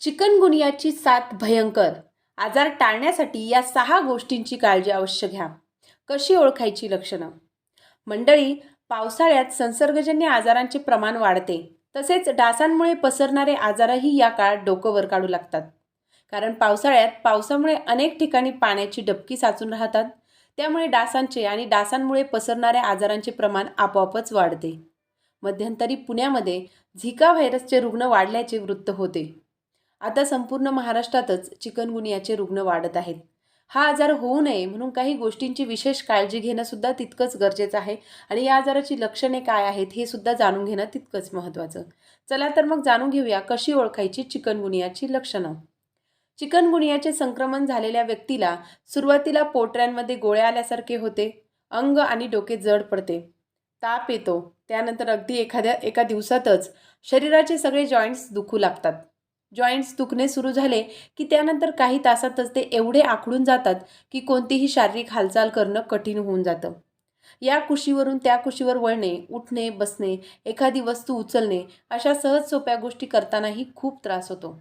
चिकनगुनियाची साथ भयंकर. आजार टाळण्यासाठी या सहा गोष्टींची काळजी अवश्य घ्या. कशी ओळखायची लक्षणं? मंडळी पावसाळ्यात संसर्गजन्य आजारांचे प्रमाण वाढते. तसेच डासांमुळे पसरणारे आजारही या काळात डोकं वर काढू लागतात. कारण पावसाळ्यात पावसामुळे अनेक ठिकाणी पाण्याची डबकी साचून राहतात. त्यामुळे डासांचे आणि डासांमुळे पसरणाऱ्या आजारांचे प्रमाण आपोआपच वाढते. मध्यंतरी पुण्यामध्ये झिका व्हायरसचे रुग्ण वाढल्याचे वृत्त होते. आता संपूर्ण महाराष्ट्रातच चिकनगुनियाचे रुग्ण वाढत आहेत. हा आजार होऊ नये म्हणून काही गोष्टींची विशेष काळजी घेणं सुद्धा तितकंच गरजेचं आहे आणि या आजाराची लक्षणे काय आहेत हे सुद्धा जाणून घेणं तितकंच महत्त्वाचं. चला तर मग जाणून घेऊया कशी ओळखायची चिकनगुनियाची लक्षणं. चिकनगुनियाचे संक्रमण झालेल्या व्यक्तीला सुरुवातीला पोटऱ्यांमध्ये गोळ्या आल्यासारखे होते. अंग आणि डोके जड पडते. ताप येतो. त्यानंतर अगदी एखाद्या एका दिवसातच शरीराचे सगळे जॉईंट्स दुखू लागतात. जॉईंट्स दुखणे सुरू झाले की त्यानंतर काही तासातच ते एवढे आखडून जातात की कोणतीही शारीरिक हालचाल करणं कठीण होऊन जातं. या कुशीवरून त्या कुशीवर वळणे उठणे बसणे एखादी वस्तू उचलणे अशा सहज सोप्या गोष्टी करतानाही खूप त्रास होतो.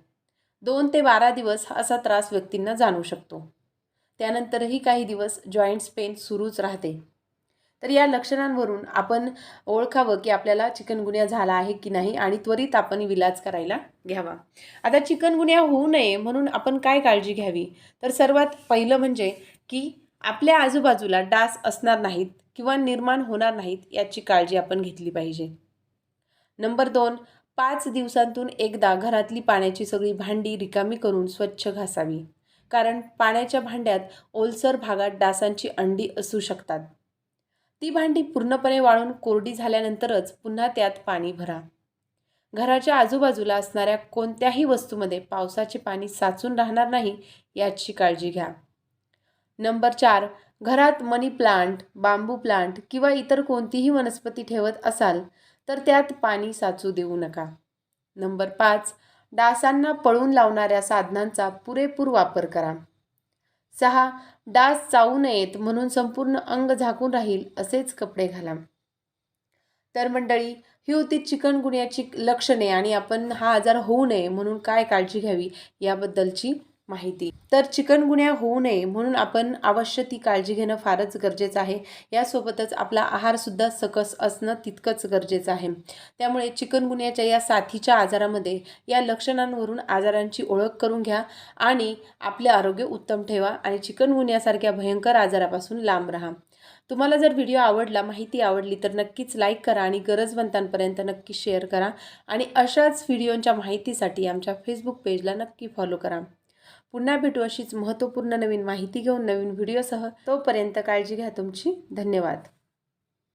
दोन ते बारा दिवस असा त्रास व्यक्तींना जाणवू शकतो. त्यानंतरही काही दिवस जॉईंट्स पेन सुरूच राहते. तर या लक्षणांवरून आपण ओळखावं की आपल्याला चिकनगुन्या झाला आहे की नाही आणि त्वरित आपण विलाज करायला घ्यावा. आता चिकनगुन्या होऊ नये म्हणून आपण काय काळजी घ्यावी? तर सर्वात पहिलं म्हणजे की आपल्या आजूबाजूला डास असणार नाहीत किंवा निर्माण होणार नाहीत याची काळजी आपण घेतली पाहिजे. नंबर दोन पाच दिवसांतून एकदा घरातली पाण्याची सगळी भांडी रिकामी करून स्वच्छ घासावी. कारण पाण्याच्या भांड्यात ओलसर भागात डासांची अंडी असू शकतात. ती भांडी पूर्णपणे वाळून कोरडी झाल्यानंतरच पुन्हा त्यात पाणी भरा. घराच्या आजूबाजूला असणाऱ्या कोणत्याही वस्तूमध्ये पावसाचे पाणी साचून राहणार नाही याची काळजी घ्या. नंबर चार घरात मनी प्लांट बांबू प्लांट किंवा इतर कोणतीही वनस्पती ठेवत असाल तर त्यात पाणी साचू देऊ नका. नंबर पाच डासांना पळून लावणाऱ्या साधनांचा पुरेपूर वापर करा. सहा डास चावू नयेत म्हणून संपूर्ण अंग झाकून राहील असेच कपडे घाला तर मंडळी ही होती चिकनगुण्याची लक्षणे आणि आपण हा आजार होऊ नये म्हणून काय काळजी घ्यावी याबद्दलची माहिती. तर चिकनगुन्या होऊ नये म्हणून आपण अवश्य ती काळजी घेणं फारच गरजेचं आहे. यासोबतच आपला आहारसुद्धा सकस असणं तितकंच गरजेचं आहे. त्यामुळे चिकनगुन्याच्या या साथीच्या आजारामध्ये या लक्षणांवरून आजारांची ओळख करून घ्या आणि आपले आरोग्य उत्तम ठेवा आणि चिकनगुन्यासारख्या भयंकर आजारापासून लांब राहा. तुम्हाला जर व्हिडिओ आवडला माहिती आवडली तर नक्कीच लाईक करा आणि गरजवंतांपर्यंत नक्की शेअर करा आणि अशाच व्हिडिओंच्या माहितीसाठी आमच्या फेसबुक पेजला नक्की फॉलो करा. पुन्हा भेटू अशीच महत्त्वपूर्ण नवीन माहिती घेऊन नवीन व्हिडिओसह तोपर्यंत काळजी घ्या तुमची. धन्यवाद.